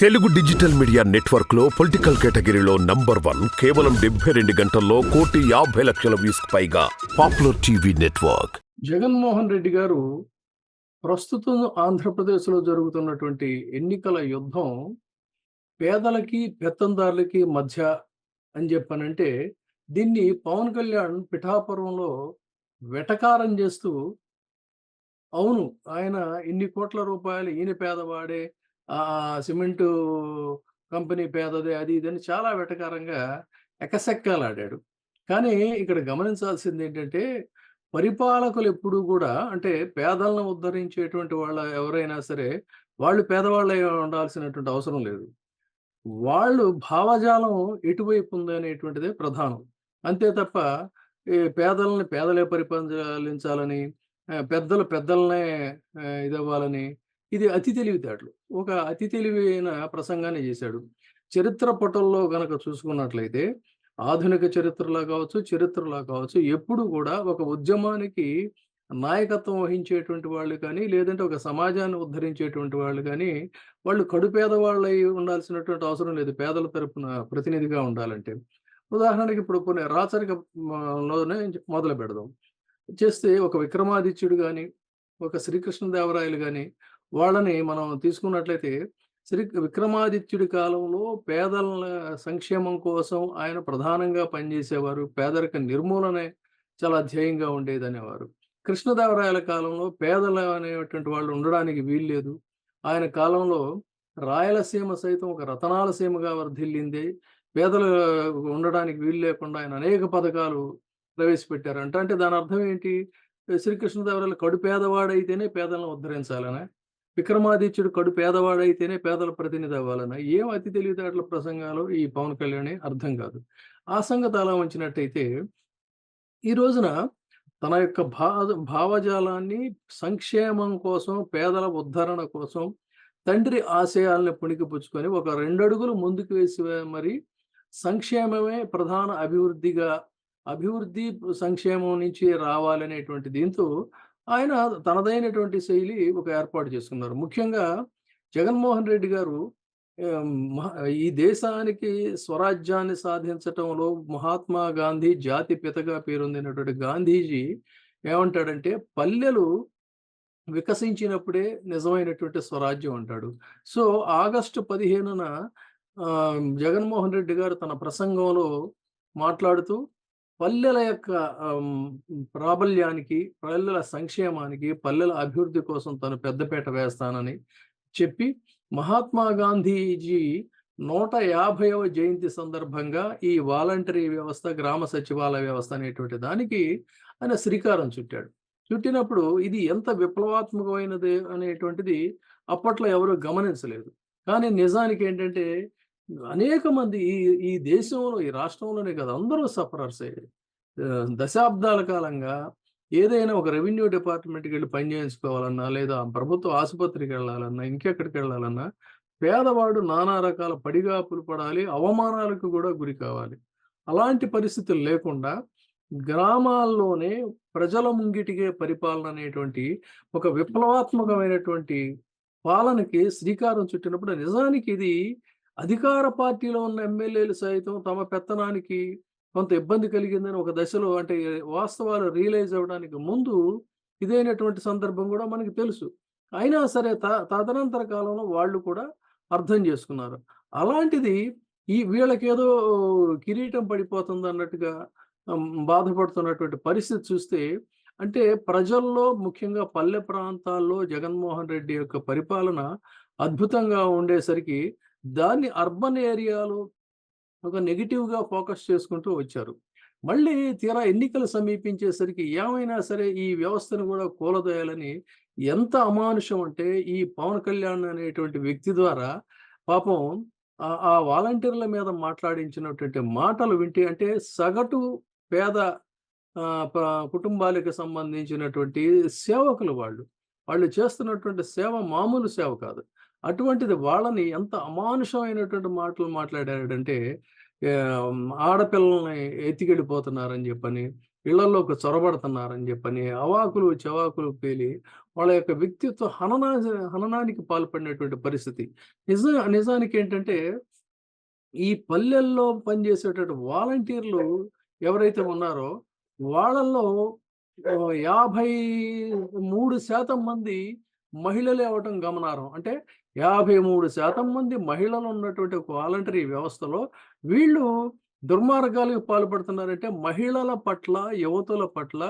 Telugu digital media నెట్వర్క్లో political కేటగిరీలో number one కేవలం డెబ్బై రెండు గంటల్లో కోటి యాభై లక్షల వ్యూస్ పైగా popular TV network. Jaganmohan Reddy గారు ప్రస్తుతం ఆంధ్రప్రదేశ్లో జరుగుతున్నటువంటి ఎన్నికల యుద్ధం పేదలకి పెత్తందారులకి మధ్య అని చెప్పానంటే దీన్ని పవన్ కళ్యాణ్ పిఠాపురంలో వెటకారం చేస్తూ అవును ఆయన ఇన్ని కోట్ల రూపాయలు ఈయన పేదవాడే సిమెంటు కంపెనీ పేదది అది ఇదని చాలా వెటకారంగా ఎకసెక్కాలాడాడు. కానీ ఇక్కడ గమనించాల్సింది ఏంటంటే పరిపాలకులు ఎప్పుడూ కూడా అంటే పేదలను ఉద్ధరించేటువంటి వాళ్ళ ఎవరైనా సరే వాళ్ళు పేదవాళ్ళే ఉండాల్సినటువంటి అవసరం లేదు. వాళ్ళు భావజాలం ఎటువైపు ఉందనేటువంటిదే ప్రధానం. అంతే తప్ప ఈ పేదలని పేదలే పరిపాలించాలని పెద్దలు పెద్దలనే ఆ, ఇదవ్వాలని ఇది అతి తెలివితేటలు. ఒక అతి తెలివైన ప్రసంగాన్ని చేశాడు. చరిత్ర పటంలో గనక చూసుకున్నట్లయితే ఆధునిక చరిత్రలో కావచ్చు చరిత్రలో కావచ్చు ఎప్పుడు కూడా ఒక ఉద్యమానికి నాయకత్వం వహించేటువంటి వాళ్ళు కానీ లేదంటే ఒక సమాజాన్ని ఉద్ధరించేటువంటి వాళ్ళు కానీ వాళ్ళు కడు పేదవాళ్ళు అయి ఉండాల్సినటువంటి అవసరం లేదు. పేదల తరపున ప్రతినిధిగా ఉండాలంటే. ఉదాహరణకి ఇప్పుడు కొన్ని రాచరికలోనే మొదలు పెడదాం చేస్తే ఒక విక్రమాదిత్యుడు కానీ ఒక శ్రీకృష్ణదేవరాయలు కానీ వాళ్ళని మనం తీసుకున్నట్లయితే శ్రీ విక్రమాదిత్యుడి కాలంలో పేదల సంక్షేమం కోసం ఆయన ప్రధానంగా పనిచేసేవారు. పేదరిక నిర్మూలనే చాలా ధ్యేయంగా ఉండేది అనేవారు కృష్ణదేవరాయల కాలంలో పేదలు అనేటువంటి వాళ్ళు ఉండడానికి వీల్లేదు ఆయన కాలంలో రాయలసీమ సైతం ఒక రతనాల సీమగా వర్ధిల్లింది. పేదలు ఉండడానికి వీలు లేకుండా ఆయన అనేక పథకాలు ప్రవేశపెట్టారు అంటే అంటే దాని అర్థం ఏంటి? శ్రీకృష్ణదేవరాయలు కడు పేదవాడైతేనే పేదలను ఉద్ధరించాలనే విక్రమాదిత్యుడు కడు పేదవాడైతేనే పేదల ప్రతినిధి అవ్వాలన్న ఏం అతి తెలివితేటల ప్రసంగాలు ఈ పవన్ కళ్యాణ్ అర్థం కాదు. ఆ సంగతి అలా ఉంచినట్టయితే ఈ రోజున తన యొక్క భా భావజాలాన్ని సంక్షేమం కోసం పేదల ఉద్ధరణ కోసం తండ్రి ఆశయాలను పుణికిపుచ్చుకొని ఒక రెండు అడుగులు ముందుకు వేసి మరి సంక్షేమమే ప్రధాన అభివృద్ధిగా అభివృద్ధి సంక్షేమం నుంచి రావాలనేటువంటి దీంతో ఆయన తనదైనటువంటి శైలి ఒక ఏర్పాటు చేసుకున్నారు. ముఖ్యంగా జగన్మోహన్ రెడ్డి గారు ఈ దేశానికి స్వరాజ్యాన్ని సాధించటంలో మహాత్మా గాంధీ జాతి పితగా పేరొందినటువంటి గాంధీజీ ఏమంటాడంటే పల్లెలు వికసించినప్పుడే నిజమైనటువంటి స్వరాజ్యం అంటాడు. సో ఆగస్టు పదిహేనున జగన్మోహన్ రెడ్డి గారు తన ప్రసంగంలో మాట్లాడుతూ పల్లెల యొక్క ప్రాబల్యానికి పల్లెల సంక్షేమానికి పల్లెల అభివృద్ధి కోసం తను పెద్దపేట వేస్తానని చెప్పి మహాత్మా గాంధీజీ నూట యాభైవ జయంతి సందర్భంగా ఈ వాలంటరీ వ్యవస్థ గ్రామ సచివాలయ వ్యవస్థ అనేటువంటి దానికి ఆయన శ్రీకారం చుట్టాడు. చుట్టినప్పుడు ఇది ఎంత విప్లవాత్మకమైనది అనేటువంటిది అప్పట్లో ఎవరు గమనించలేదు. కానీ నిజానికి ఏంటంటే అనేక మంది ఈ ఈ దేశంలో ఈ రాష్ట్రంలోనే కదా అందరూ సఫరర్సే దశాబ్దాల కాలంగా ఏదైనా ఒక రెవెన్యూ డిపార్ట్మెంట్కి వెళ్ళి పని చేయించుకోవాలన్నా లేదా ప్రభుత్వ ఆసుపత్రికి వెళ్ళాలన్నా ఇంకెక్కడికి వెళ్ళాలన్నా పేదవాడు నానా రకాల పడిగాపులు పడాలి అవమానాలకు కూడా గురి కావాలి. అలాంటి పరిస్థితులు లేకుండా గ్రామాల్లోనే ప్రజల ముంగిటికే పరిపాలన అనేటువంటి ఒక విప్లవాత్మకమైనటువంటి పాలనకి శ్రీకారం చుట్టినప్పుడు నిజానికి ఇది అధికార పార్టీలో ఉన్న ఎమ్మెల్యేలు సైతం తమ పెత్తనానికి కొంత ఇబ్బంది కలిగిందని ఒక దశలో అంటే వాస్తవాలు రియలైజ్ అవ్వడానికి ముందు ఇదైనటువంటి సందర్భం కూడా మనకి తెలుసు. అయినా సరే త తదనంతర కాలంలో వాళ్ళు కూడా అర్థం చేసుకున్నారు. అలాంటిది ఈ వీళ్ళకేదో కిరీటం పడిపోతుంది అన్నట్టుగా బాధపడుతున్నటువంటి పరిస్థితి చూస్తే అంటే ప్రజల్లో ముఖ్యంగా పల్లె ప్రాంతాల్లో జగన్మోహన్ రెడ్డి యొక్క పరిపాలన అద్భుతంగా ఉండేసరికి దాన్ని అర్బన్ ఏరియాలో ఒక నెగిటివ్గా ఫోకస్ చేసుకుంటూ వచ్చారు. మళ్ళీ తీరా ఎన్నికలు సమీపించేసరికి ఏమైనా సరే ఈ వ్యవస్థను కూడా కూలదోయాలని ఎంత అమానుషం అంటే ఈ పవన్ కళ్యాణ్ అనేటువంటి వ్యక్తి ద్వారా పాపం ఆ- వాలంటీర్ల మీద మాట్లాడించినటువంటి మాటలు వింటే అంటే సగటు పేద కుటుంబాలకు సంబంధించినటువంటి సేవకులు వాళ్ళు. వాళ్ళు చేస్తున్నటువంటి సేవ మామూలు సేవ కాదు. అటువంటిది వాళ్ళని ఎంత అమానుషమైనటువంటి మాటలు మాట్లాడాడంటే ఆడపిల్లల్ని ఎత్తికెళ్ళిపోతున్నారని చెప్పని ఇళ్ళలోకి చొరబడుతున్నారని చెప్పని అవాకులు చెవాకులు పేలి వాళ్ళ యొక్క వ్యక్తిత్వ హననా హననానికి పాల్పడినటువంటి పరిస్థితి. నిజ నిజానికి ఏంటంటే ఈ పల్లెల్లో పనిచేసేటటువంటి వాలంటీర్లు ఎవరైతే ఉన్నారో వాళ్ళల్లో యాభై మూడు శాతం మంది మహిళలే అవటం గమనార్హం. అంటే యాభై మూడు శాతం మంది మహిళలు ఉన్నటువంటి ఒక వాలంటరీ వ్యవస్థలో వీళ్ళు దుర్మార్గాలకు పాల్పడుతున్నారంటే మహిళల పట్ల యువతుల పట్ల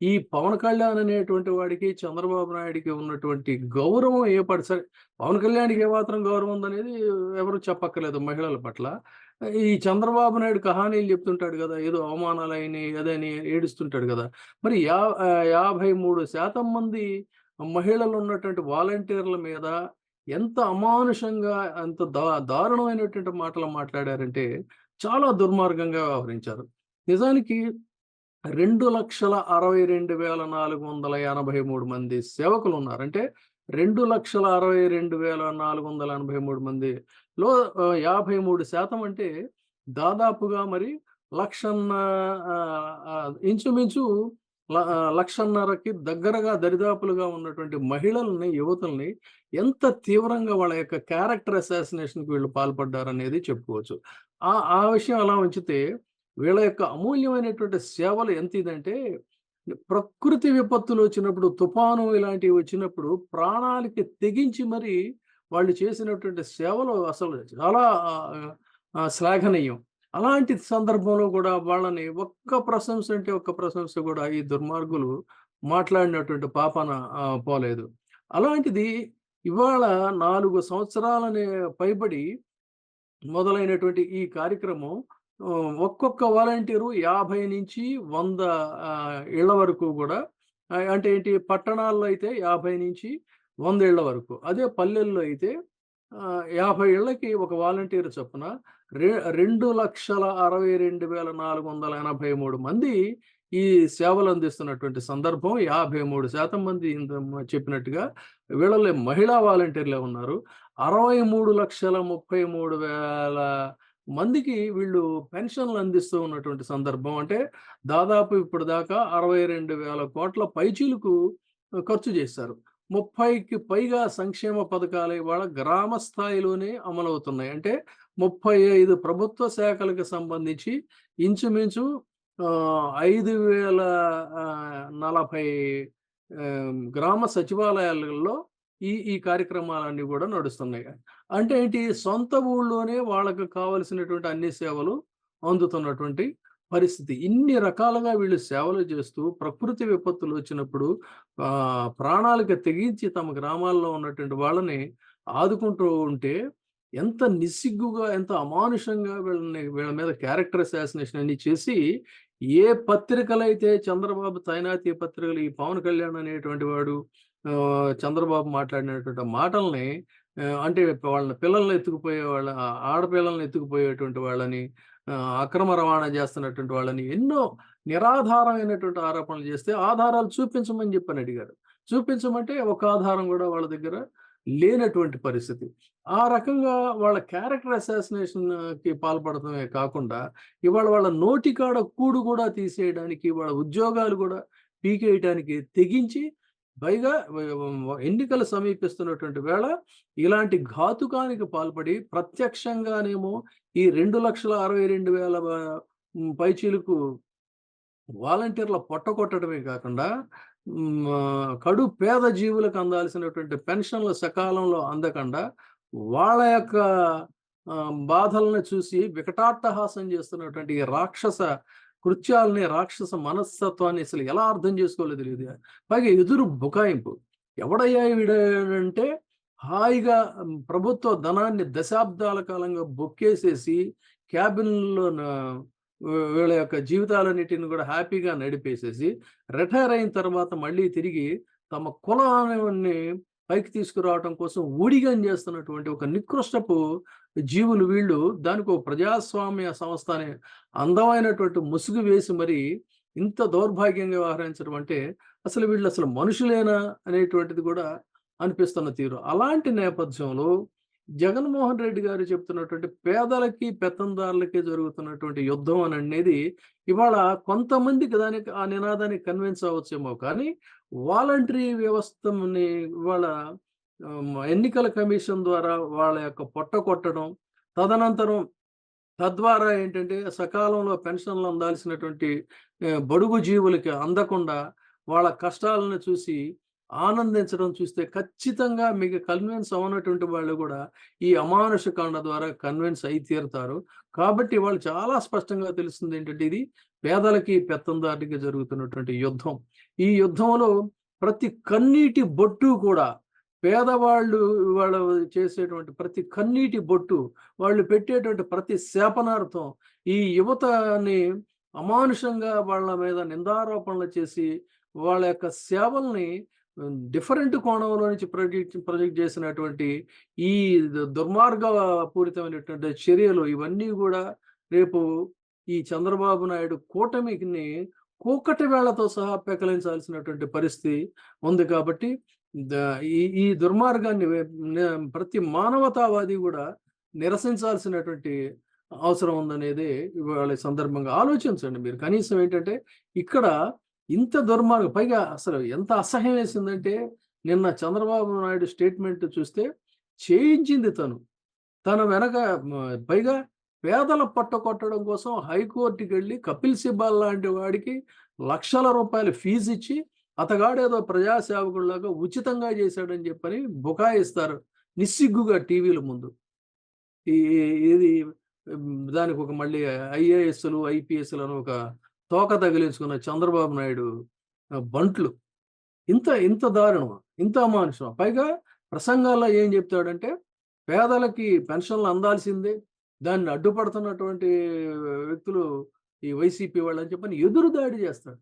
ఈ పవన్ కళ్యాణ్ అనేటువంటి వాడికి చంద్రబాబు నాయుడికి ఉన్నటువంటి గౌరవం ఏ సరే పవన్ కళ్యాణ్కి ఏమాత్రం గౌరవం ఉందనేది ఎవరు చెప్పక్కర్లేదు మహిళల పట్ల. ఈ చంద్రబాబు నాయుడు కహానీలు చెప్తుంటాడు కదా ఏదో అవమానాలు ఏదని అదని ఏడుస్తుంటాడు కదా. మరి యా యాభై మూడు శాతం మంది మహిళలు ఉన్నటువంటి వాలంటీర్ల మీద ఎంత అమానుషంగా అంత దా దారుణమైనటువంటి మాటలు మాట్లాడారంటే చాలా దుర్మార్గంగా వ్యవహరించారు. నిజానికి రెండు లక్షల అరవై రెండు వేల నాలుగు వందల ఎనభై మూడు మంది సేవకులు ఉన్నారు అంటే రెండు లక్షల అరవై రెండు వేల నాలుగు వందల ఎనభై మూడు మందిలో యాభై మూడు శాతం అంటే దాదాపుగా మరి లక్షన్న ఇంచుమించు లక్షన్నరకి దగ్గరగా దరిదాపులుగా ఉన్నటువంటి మహిళల్ని యువతుల్ని ఎంత తీవ్రంగా వాళ్ళ యొక్క క్యారెక్టర్ అసాసినేషన్కి వీళ్ళు పాల్పడ్డారనేది చెప్పుకోవచ్చు. ఆ ఆ విషయం అలా ఉంచితే వీళ్ళ యొక్క అమూల్యమైనటువంటి సేవలు ఎంత ఇదంటే ప్రకృతి విపత్తులు వచ్చినప్పుడు తుఫాను ఇలాంటివి వచ్చినప్పుడు ప్రాణాలకి తెగించి మరి వాళ్ళు చేసినటువంటి సేవలు అసలు చాలా శ్లాఘనీయం. అలాంటి సందర్భంలో కూడా వాళ్ళని ఒక్క ప్రశంస అంటే ఒక్క ప్రశంస కూడా ఈ దుర్మార్గులు మాట్లాడినటువంటి పాపన పోలేదు. అలాంటిది ఇవాళ నాలుగు సంవత్సరాలనే పైబడి మొదలైనటువంటి ఈ కార్యక్రమం ఒక్కొక్క వాలంటీరు యాభై నుంచి వంద ఇళ్ళ వరకు కూడా అంటే ఏంటి పట్టణాల్లో అయితే యాభై నుంచి వంద ఇళ్ళ వరకు అదే పల్లెల్లో అయితే యాభై ఇళ్ళకి ఒక వాలంటీర్ చొప్పున రె రెండు లక్షల అరవై రెండు వేల నాలుగు వందల ఎనభై మూడు మంది ఈ సేవలు అందిస్తున్నటువంటి సందర్భం యాభై మూడు శాతం మంది చెప్పినట్టుగా వీళ్ళలో మహిళా వాలంటీర్లే ఉన్నారు. అరవై మూడు లక్షల ముప్పై మూడు వేల మందికి వీళ్ళు పెన్షన్లు అందిస్తూ ఉన్నటువంటి సందర్భం. అంటే దాదాపు ఇప్పుడు దాకా అరవై రెండు వేల కోట్ల పైచీలకు ఖర్చు చేశారు. ముప్పైకి పైగా సంక్షేమ పథకాలు ఇవాళ గ్రామ స్థాయిలోనే అమలవుతున్నాయి. అంటే ముప్పై ఐదు ప్రభుత్వ శాఖలకు సంబంధించి ఇంచుమించు ఐదు వేల నలభై గ్రామ సచివాలయాలలో ఈ ఈ కార్యక్రమాలన్నీ కూడా నడుస్తున్నాయి. అంటే ఏంటి? సొంత ఊళ్ళోనే వాళ్ళకు కావలసినటువంటి అన్ని సేవలు అందుతున్నటువంటి పరిస్థితి. ఇన్ని రకాలుగా వీళ్ళు సేవలు చేస్తూ ప్రకృతి విపత్తులు వచ్చినప్పుడు ప్రాణాలకు తెగించి తమ గ్రామాల్లో ఉన్నటువంటి వాళ్ళని ఆదుకుంటూ ఉంటే ఎంత నిస్సిగ్గుగా ఎంత అమానుషంగా వీళ్ళని వీళ్ళ మీద క్యారెక్టర్ అసాసినేషన్ అన్ని చేసి ఏ పత్రికలైతే చంద్రబాబు తైనాతి పత్రికలు ఈ పవన్ కళ్యాణ్ అనేటువంటి వాడు చంద్రబాబు మాట్లాడినటువంటి మాటల్ని అంటే వాళ్ళని పిల్లల్ని ఎత్తుకుపోయే వాళ్ళ ఆడపిల్లల్ని ఎత్తుకుపోయేటువంటి వాళ్ళని అక్రమ రవాణా చేస్తున్నటువంటి వాళ్ళని ఎన్నో నిరాధారమైనటువంటి ఆరోపణలు చేస్తే ఆధారాలు చూపించమని చెప్పని అడిగారు. చూపించమంటే ఒక ఆధారం కూడా వాళ్ళ దగ్గర లేనటువంటి పరిస్థితి. ఆ రకంగా వాళ్ళ క్యారెక్టర్ అసాసినేషన్కి పాల్పడటమే కాకుండా ఇవాళ వాళ్ళ నోటికాడ కూడు కూడా తీసేయడానికి వాళ్ళ ఉద్యోగాలు కూడా పీకేయడానికి తెగించి పైగా ఎన్నికలు సమీపిస్తున్నటువంటి వేళ ఇలాంటి ఘాతుకానికి పాల్పడి ప్రత్యక్షంగానేమో ఈ రెండు లక్షల అరవై రెండు వేల పైచీలకు వాలంటీర్ల పొట్ట కొట్టడమే కాకుండా కడు పేద జీవులకు అందాల్సినటువంటి పెన్షన్లు సకాలంలో అందకుండా వాళ్ళ యొక్క బాధలను చూసి వికటాట్టహాసం చేస్తున్నటువంటి రాక్షస కృత్యాలని రాక్షస మనస్తత్వాన్ని అసలు ఎలా అర్థం చేసుకోలేదు తెలియదు. పైగా ఎదురు బుకాయింపు. ఎవడయ్యా వీడంటే హాయిగా ప్రభుత్వ ధనాన్ని దశాబ్దాల కాలంగా బొక్కేసేసి క్యాబిన్లో వీళ్ళ యొక్క జీవితాలన్నిటిని కూడా హ్యాపీగా నడిపేసేసి రిటైర్ అయిన తర్వాత మళ్ళీ తిరిగి తమ కులాన్ని పైకి తీసుకురావటం కోసం ఊడిగం చేస్తున్నటువంటి ఒక నికృష్టపు జీవులు వీళ్ళు. దానికి ఒక ప్రజాస్వామ్య సంస్థ అనే అందమైనటువంటి ముసుగు వేసి మరి ఇంత దౌర్భాగ్యంగా వ్యవహరించడం అంటే అసలు వీళ్ళు అసలు మనుషులేనా అనేటువంటిది కూడా అనిపిస్తున్న తీరు. అలాంటి నేపథ్యంలో జగన్మోహన్ రెడ్డి గారు చెప్తున్నటువంటి పేదలకి పెత్తందారులకి జరుగుతున్నటువంటి యుద్ధం అని అనేది ఇవాళ కొంతమందికి దానికి ఆ నినాదానికి కన్విన్స్ అవ్వచ్చేమో కానీ వాలంటరీ వ్యవస్థని ఇవాళ ఎన్నికల కమిషన్ ద్వారా వాళ్ళ యొక్క పొట్ట కొట్టడం తదనంతరం తద్వారా ఏంటంటే సకాలంలో పెన్షన్లు అందాల్సినటువంటి బడుగు జీవులకి అందకుండా వాళ్ళ కష్టాలను చూసి ఆనందించడం చూస్తే ఖచ్చితంగా మీకు కన్విన్స్ అవనటువంటి వాళ్ళు కూడా ఈ అమానుష కాండ ద్వారా కన్విన్స్ అయి తీరుతారు. కాబట్టి వాళ్ళు చాలా స్పష్టంగా తెలుస్తుంది ఏంటంటే ఇది పేదలకి పెత్తందారికి జరుగుతున్నటువంటి యుద్ధం. ఈ యుద్ధంలో ప్రతి కన్నీటి బొట్టు కూడా పేదవాళ్ళు వాళ్ళు చేసేటువంటి ప్రతి కన్నీటి బొట్టు వాళ్ళు పెట్టేటువంటి ప్రతి శాపనార్థం ఈ యువతని అమానుషంగా వాళ్ళ మీద నిందారోపణలు చేసి వాళ్ళ యొక్క సేవల్ని డిఫరెంట్ కోణంలో నుంచి ప్రొజెక్ట్ ప్రొజెక్ట్ చేసినటువంటి ఈ దుర్మార్గ పూరితమైనటువంటి చర్యలు ఇవన్నీ కూడా రేపు ఈ చంద్రబాబు నాయుడు కూటమిని కూకటి వేళతో సహా పెకలించాల్సినటువంటి పరిస్థితి ఉంది కాబట్టి ఈ ఈ దుర్మార్గాన్ని ప్రతి మానవతావాది కూడా నిరసించాల్సినటువంటి అవసరం ఉందనేది ఇవాళ సందర్భంగా ఆలోచించండి మీరు. కనీసం ఏంటంటే ఇక్కడ ఇంత దుర్మార్గం పైగా అసలు ఎంత అసహ్యం వేసిందంటే నిన్న చంద్రబాబు నాయుడు స్టేట్మెంట్ చూస్తే చేయించింది తను. తన వెనక పైగా పేదల పట్ట కొట్టడం కోసం హైకోర్టుకి వెళ్ళి కపిల్ సిబ్బాల్ లాంటి వాడికి లక్షల రూపాయల ఫీజు ఇచ్చి అతగాడేదో ప్రజాసేవకుల్లాగా ఉచితంగా చేశాడని చెప్పని బుకాయిస్తారు నిస్సిగ్గుగా టీవీల ముందు. ఈ ఇది దానికి ఒక మళ్ళీ ఐఏఎస్లు ఐపీఎస్లు అని ఒక తోక తగిలించుకున్న చంద్రబాబు నాయుడు బంట్లు. ఇంత ఇంత దారుణం ఇంత అమానుషం. పైగా ప్రసంగాల్లో ఏం చెప్తాడంటే పేదలకి పెన్షన్లు అందాల్సిందే దాన్ని అడ్డుపడుతున్నటువంటి వ్యక్తులు ఈ వైసీపీ వాళ్ళని చెప్పని ఎదురు దాడి చేస్తాడు.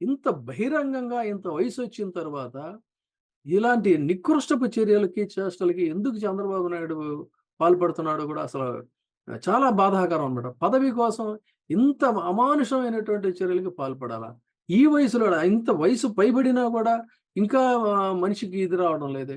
ఇంత బహిరంగంగా ఇంత వయసు వచ్చిన తర్వాత ఇలాంటి నికృష్టపు చర్యలకి చేష్టలకి ఎందుకు చంద్రబాబు నాయుడు పాల్పడుతున్నాడో కూడా అసలు చాలా బాధాకరం అనమాట పదవి కోసం ఇంత అమానుషమైనటువంటి చర్యలకు పాల్పడాలా? ఈ వయసులో ఇంత వయసు పైబడినా కూడా ఇంకా మనిషికి ఇది రావడం లేదే.